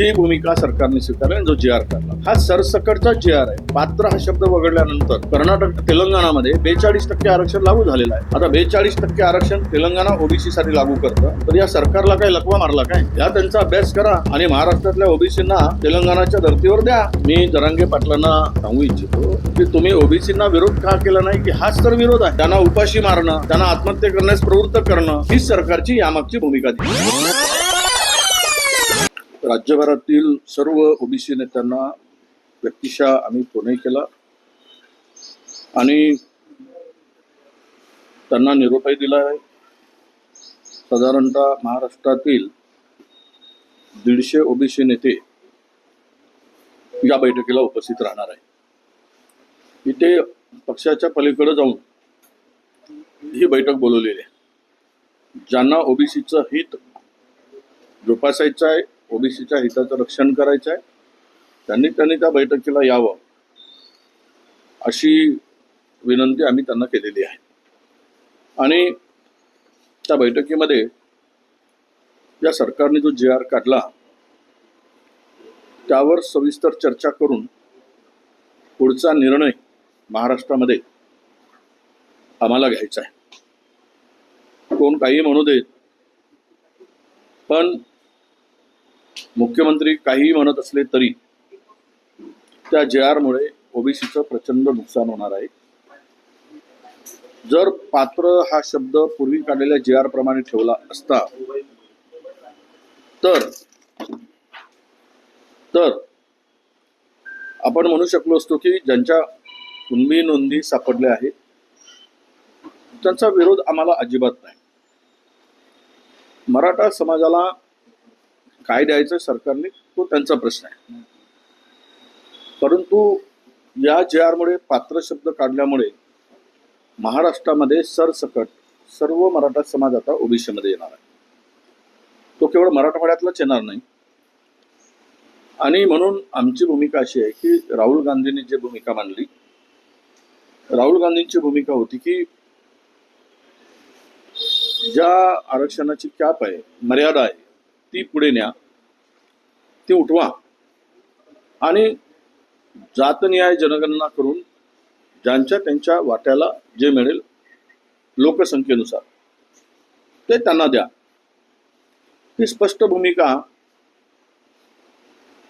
जी भूमिका सरकारने स्वीकारली जो जी आर काढला हा सरसकटचा जी आर आहे. पात्र हा शब्द वगळल्यानंतर कर्नाटक तेलंगणामध्ये बेचाळीस टक्के आरक्षण लागू झालेलं आहे. आता बेचाळीस टक्के आरक्षण तेलंगणा ओबीसी साठी लागू करतं तर या सरकारला काय लकवा मारला काय? या त्यांचा अभ्यास करा आणि महाराष्ट्रातल्या ओबीसींना तेलंगणाच्या धर्तीवर द्या. मी जरांगे पाटलांना सांगू इच्छितो की तुम्ही ओबीसींना विरोध का केला नाही की हाच तर विरोध आहे. त्यांना उपाशी मारणं त्यांना आत्महत्या करण्यास प्रवृत्त करणं हीच सरकारची यामागची भूमिका दिली. राज्यभरातील सर्व ओबीसी नेत्यांना व्यक्तिशः आम्ही फोनही केला. आणि त्यांना निरोपही दिला आहे. साधारणतः महाराष्ट्रातील दीडशे ओबीसी नेते या बैठकीला उपस्थित राहणार आहे इथे पक्षाच्या पलीकडे जाऊन ही बैठक बोलवलेली आहे. ज्यांना ओबीसीचं हित जोपासायचं आहे ओबीसीच्या हिताचं रक्षण करायचं आहे त्यांनी त्यांनी त्या बैठकीला यावं अशी विनंती आम्ही त्यांना केलेली आहे. आणि त्या बैठकीमध्ये या सरकारने जो जे आर काढला त्यावर सविस्तर चर्चा करून पुढचा निर्णय महाराष्ट्रामध्ये आम्हाला घ्यायचा आहे. कोण काही म्हणू देत पण मुख्यमंत्री काहीही म्हणत असले तरी त्या जे आरमुळे ओबीसीचं प्रचंड नुकसान होणार आहे. जर पात्र हा शब्द पूर्वी काढलेल्या जे आर प्रमाणे ठेवला असता तर तर आपण म्हणू शकलो असतो की ज्यांच्या कुणबी नोंदी सापडल्या आहेत त्यांचा विरोध आम्हाला अजिबात नाही. मराठा समाजाला काय द्यायचं सरकारने तो त्यांचा प्रश्न आहे. परंतु या जे आरमुळे पात्र शब्द काढल्यामुळे महाराष्ट्रामध्ये सरसकट सर्व मराठा समाज आता ओबीसीमध्ये येणार आहे. तो केवळ मराठवाड्यातलाच येणार नाही. आणि म्हणून आमची भूमिका अशी आहे की राहुल गांधींनी जी भूमिका मांडली राहुल गांधींची भूमिका होती की ज्या आरक्षणाची कॅप आहे मर्यादा आहे ती पुढे न्या. ते उठवा. आणि जातनिहाय जनगणना करून ज्यांच्या त्यांच्या वाट्याला जे मिळेल लोकसंख्येनुसार ते त्यांना द्या. ही स्पष्ट भूमिका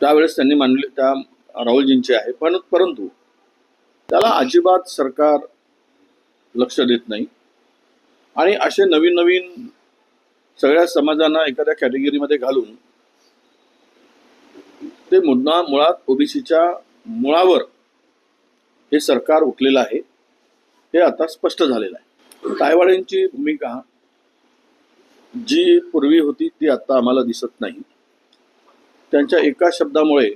त्यावेळेस त्यांनी मांडली त्या राहुलजींची आहे. पण परंतु त्याला अजिबात सरकार लक्ष देत नाही. आणि असे नवीन नवीन सगळ्या समाजांना एखाद्या कॅटेगरीमध्ये घालून ते मुद्दा मुळात ओबीसीच्या मुळावर हे सरकार उठलेलं आहे हे आता स्पष्ट झालेलं आहे. तायवाड्यांची भूमिका जी पूर्वी होती ती आता आम्हाला दिसत नाही. त्यांच्या एका शब्दामुळे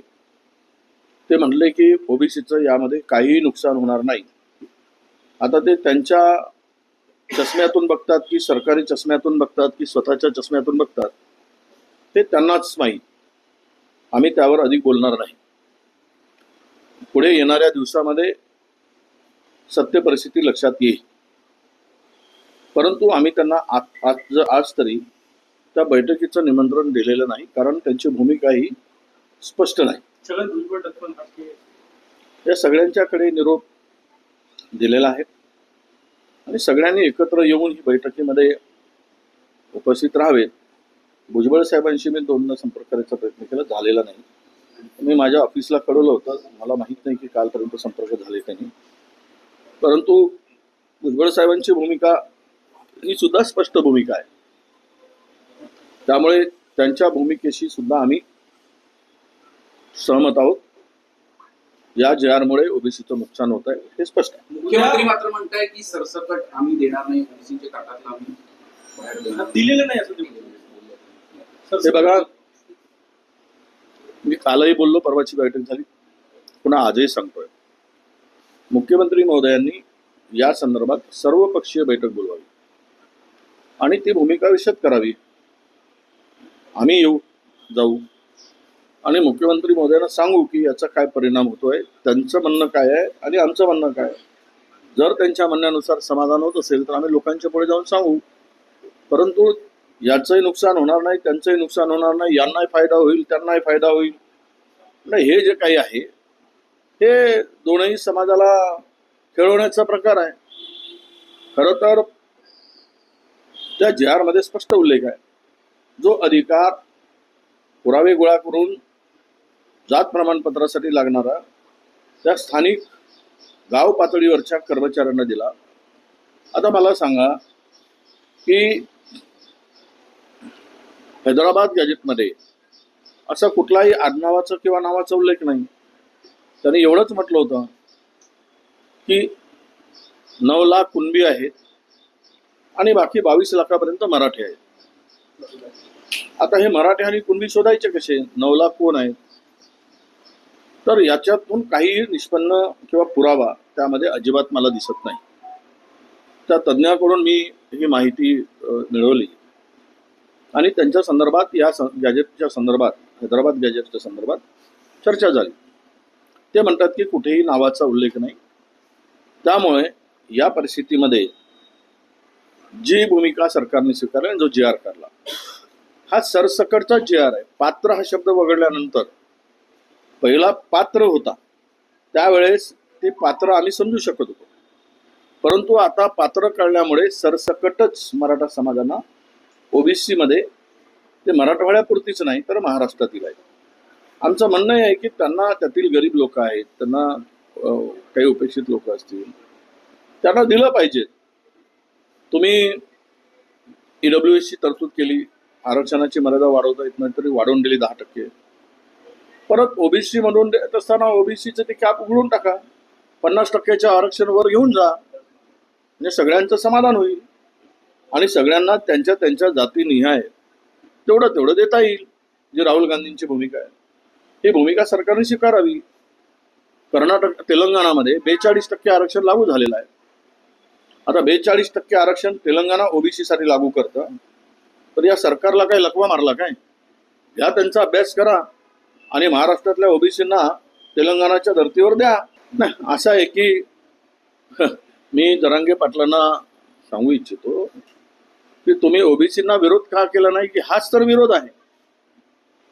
ते म्हणले की ओबीसीचं यामध्ये काहीही नुकसान होणार नाही. आता ते त्यांच्या चष्म्यातून बघतात की सरकारी चष्म्यातून बघतात की स्वतःच्या चष्म्यातून बघतात ते त्यांनाच माहीत. आम्ही त्यावर अधिक बोलणार नाही. पुढे येणाऱ्या दिवसामध्ये सत्य परिस्थिती लक्षात येईल. परंतु आम्ही त्यांना आज आज आज तरी त्या बैठकीचं निमंत्रण दिलेलं नाही कारण त्यांची भूमिका ही स्पष्ट नाही. या सगळ्यांच्याकडे निरोप दिलेला आहे. आणि सगळ्यांनी एकत्र येऊन ही बैठकीमध्ये उपस्थित राहावेत. भुजबळ साहेबांशी मी दोनदा संपर्क करायचा प्रयत्न केला झालेला नाही. मी माझ्या ऑफिसला कळवलं होतं मला माहीत नाही की कालपर्यंत संपर्क झाले त्यांनी परंतु भुजबळ साहेबांची भूमिका ही सुद्धा स्पष्ट भूमिका आहे. त्यामुळे त्यांच्या भूमिकेशी सुद्धा आम्ही सहमत आहोत. या जे आरमुळे ओबीसीचं नुकसान होत आहे हे स्पष्ट आहे. मुख्यमंत्री मात्र म्हणताय की सरसकट आम्ही देणार नाही ओबीसीच्या ताटातला आम्ही नाही. दिलेलं नाही असं ते हे बघा. मी कालही बोललो परवाची बैठक झाली. पुन्हा आजही सांगतोय. मुख्यमंत्री महोदयांनी या संदर्भात सर्वपक्षीय बैठक बोलवावी. आणि ती भूमिका विशद करावी. आम्ही येऊ जाऊ. आणि मुख्यमंत्री महोदयांना सांगू की याचा काय परिणाम होतोय त्यांचं म्हणणं काय आहे आणि आमचं म्हणणं काय आहे. जर त्यांच्या म्हणण्यानुसार समाधान होत असेल तर आम्ही लोकांच्या पुढे जाऊन सांगू. परंतु याचंही नुकसान होणार नाही त्यांचंही नुकसान होणार नाही यांनाही फायदा होईल त्यांनाही फायदा होईल. नाही हे जे काही आहे हे दोनही समाजाला खेळवण्याचा प्रकार आहे. खरं तर त्या जिहारमध्ये आरमध्ये स्पष्ट उल्लेख आहे. जो अधिकार पुरावे गोळा करून जात प्रमाणपत्रासाठी लागणारा त्या स्थानिक गाव पातळीवरच्या कर्मचाऱ्यांना दिला. आता मला सांगा की हैदराबाद गॅजेटमध्ये असा कुठलाही आडनावाचा किंवा नावाचा उल्लेख नाही. त्यांनी एवढंच म्हटलं होतं की नऊ लाख कुणबी आहेत आणि बाकी बावीस लाखापर्यंत मराठी आहेत. आता हे मराठी आणि कुणबी शोधायचे कसे? नऊ लाख कोण आहेत? तर याच्यातून काही निष्पन्न किंवा पुरावा त्यामध्ये अजिबात मला दिसत नाही. त्या तज्ज्ञाकडून मी ही माहिती मिळवली. आणि त्यांच्या संदर्भात या स गॅजेटच्या संदर्भात हैदराबाद गॅजेटच्या संदर्भात चर्चा झाली. ते म्हणतात की कुठेही नावाचा उल्लेख नाही. त्यामुळे या परिस्थितीमध्ये जी भूमिका सरकारने स्वीकारली आणि जो जी आर काढला हा सरसकटचा जी आर आहे. पात्र हा शब्द वगळल्यानंतर पहिला पात्र होता. त्यावेळेस ते पात्र आम्ही समजू शकत होतो. परंतु आता पात्र कळल्यामुळे सरसकटच मराठा समाजांना ओबीसी मध्ये ते मराठवाड्यापुरतीच नाही तर महाराष्ट्रातील आहे. आमचं म्हणणं हे आहे की त्यांना त्यातील गरीब लोक आहेत त्यांना काही उपेक्षित लोक असतील त्यांना दिलं पाहिजे. तुम्ही ईडब्ल्यू एसची तरतूद केली आरक्षणाची मर्यादा वाढवता येत नाही तरी वाढवून दिली दहा टक्के. परत ओबीसी म्हणून देत असताना ओबीसीचं ते कॅप उघडून टाका. पन्नास टक्क्याच्या आरक्षणवर घेऊन जा. म्हणजे सगळ्यांचं समाधान होईल. आणि सगळ्यांना त्यांच्या त्यांच्या जातीनिहाय तेवढं तेवढं देता येईल जी राहुल गांधींची भूमिका आहे. ही भूमिका सरकारने स्वीकारावी. कर्नाटक तेलंगणामध्ये बेचाळीस टक्के आरक्षण लागू झालेलं आहे. आता बेचाळीस टक्के आरक्षण तेलंगणा ओबीसीसाठी लागू करतं तर या सरकारला काय लकवा मारला काय? या त्यांचा अभ्यास करा आणि महाराष्ट्रातल्या ओबीसींना तेलंगणाच्या धर्तीवर द्या. नाही असं आहे की मी जरांगे पाटलांना सांगू इच्छितो की तुम्ही ओबीसींना विरोध का केला नाही की हाच तर विरोध आहे.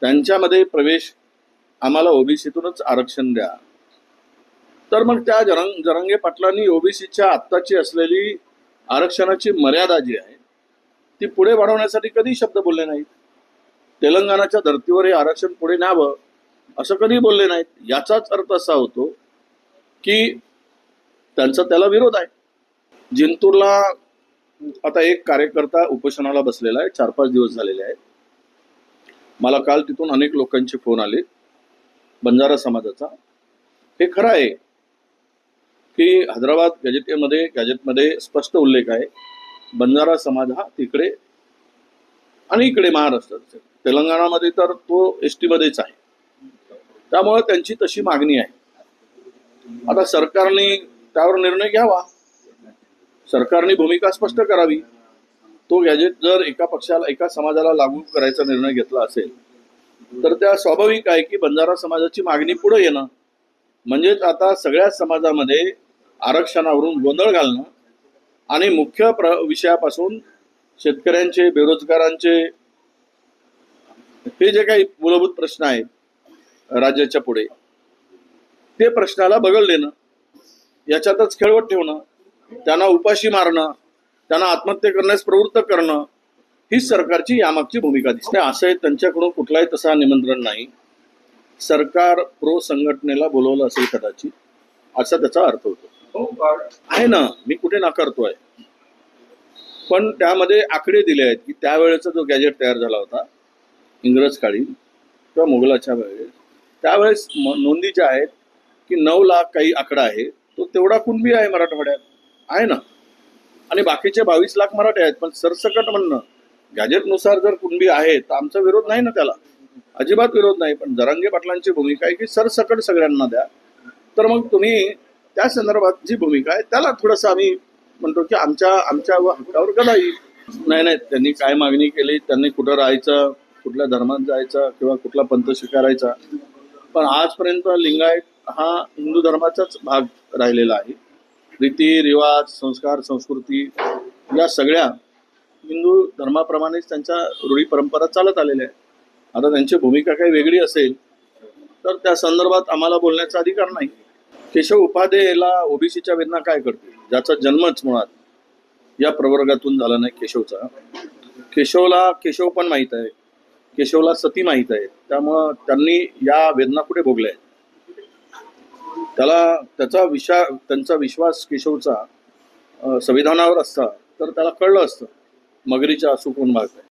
त्यांच्यामध्ये प्रवेश आम्हाला ओबीसीतूनच आरक्षण द्या. तर मग त्या जरंग जरंगे पाटलांनी ओबीसीच्या आत्ताची असलेली आरक्षणाची मर्यादा जी आहे ती पुढे वाढवण्यासाठी कधी शब्द बोलले नाहीत? तेलंगणाच्या धर्तीवर हे आरक्षण पुढे न्यावं असं कधी बोलले नाहीत? याचाच अर्थ असा होतो की त्यांचा त्याला विरोध आहे. जिंतूरला आता एक कार्यकर्ता उपोषणाला बसलेला आहे चार पाच दिवस झालेले आहेत. मला काल तिथून अनेक लोकांचे फोन आले बंजारा समाजाचा. हे खरं आहे की हैदराबाद गॅजेटमध्ये गॅजेटमध्ये स्पष्ट उल्लेख आहे बंजारा समाज हा तिकडे आणि इकडे महाराष्ट्रात तेलंगणामध्ये तर तो एस मध्येच आहे. त्यामुळे त्यांची तशी मागणी आहे. आता सरकारने त्यावर निर्णय घ्यावा. सरकारने भूमिका स्पष्ट करावी. तो गॅजेट जर एका पक्षाला एका समाजाला लागू करायचा निर्णय घेतला असेल तर त्या स्वाभाविक आहे की बंजारा समाजाची मागणी पुढे येणं म्हणजेच आता सगळ्या समाजामध्ये आरक्षणावरून गोंधळ घालणं आणि मुख्य प्र विषयापासून शेतकऱ्यांचे बेरोजगारांचे हे जे काही मूलभूत प्रश्न आहेत राज्याच्या पुढे ते प्रश्नाला बगल देणं याच्यातच खेळवत ठेवणं त्यांना उपाशी मारणं त्यांना आत्महत्या करण्यास प्रवृत्त करणं हीच सरकारची यामागची भूमिका दिसते. असं त्यांच्याकडून कुठलाही तसा निमंत्रण नाही. सरकार प्रो संघटनेला बोलवलं असेल कदाचित असा त्याचा अर्थ होतो. आहे ना मी कुठे नाकारतोय? पण त्यामध्ये आकडे दिले आहेत की त्यावेळेचा जो गॅजेट तयार झाला होता इंग्रज काळी किंवा मुघलाच्या वेळेस त्यावेळेस नोंदी ज्या आहेत की नऊ लाख काही आकडा आहे तो तेवढा कुणबी आहे मराठवाड्यात? आहे ना. आणि बाकीचे बावीस लाख मराठे आहेत पण सरसकट म्हणणं गॅजेटनुसार जर कुणबी आहे तर आमचा विरोध नाही ना त्याला. अजिबात विरोध नाही पण जरांगे पाटलांची भूमिका आहे की सरसकट सगळ्यांना द्या. तर मग तुम्ही त्या संदर्भात जी भूमिका आहे त्याला थोडंसं आम्ही म्हणतो की आमच्या आमच्या हक्कावर गदा येईल नाही नाही त्यांनी काय मागणी केली त्यांनी कुठं राहायचं कुठल्या धर्मात जायचं किंवा कुठला पंथ स्वीकारायचा. पण आजपर्यंत लिंगायत हा हिंदू धर्माचाच भाग राहिलेला आहे. रीती रिवाज संस्कार संस्कृती या सगळ्या हिंदू धर्माप्रमाणेच त्यांच्या रूढी परंपरा चालत आलेल्या आहेत. आता त्यांची भूमिका काही वेगळी असेल तर त्या संदर्भात आम्हाला बोलण्याचा अधिकार नाही. केशव उपाध्येला ओबीसीच्या वेदना काय करते ज्याचा जन्मच मुळात या प्रवर्गातून झाला नाही केशवचा. केशवला केशव पण माहीत आहे. केशवला सती माहीत आहे. त्यामुळं त्यांनी या वेदना कुठे भोगल्या आहेत. त्याला त्याचा विशा त्यांचा विश्वास केशवचा संविधानावर असता तर त्याला कळलं असतं मगरीच्या असू कोण भाग आहे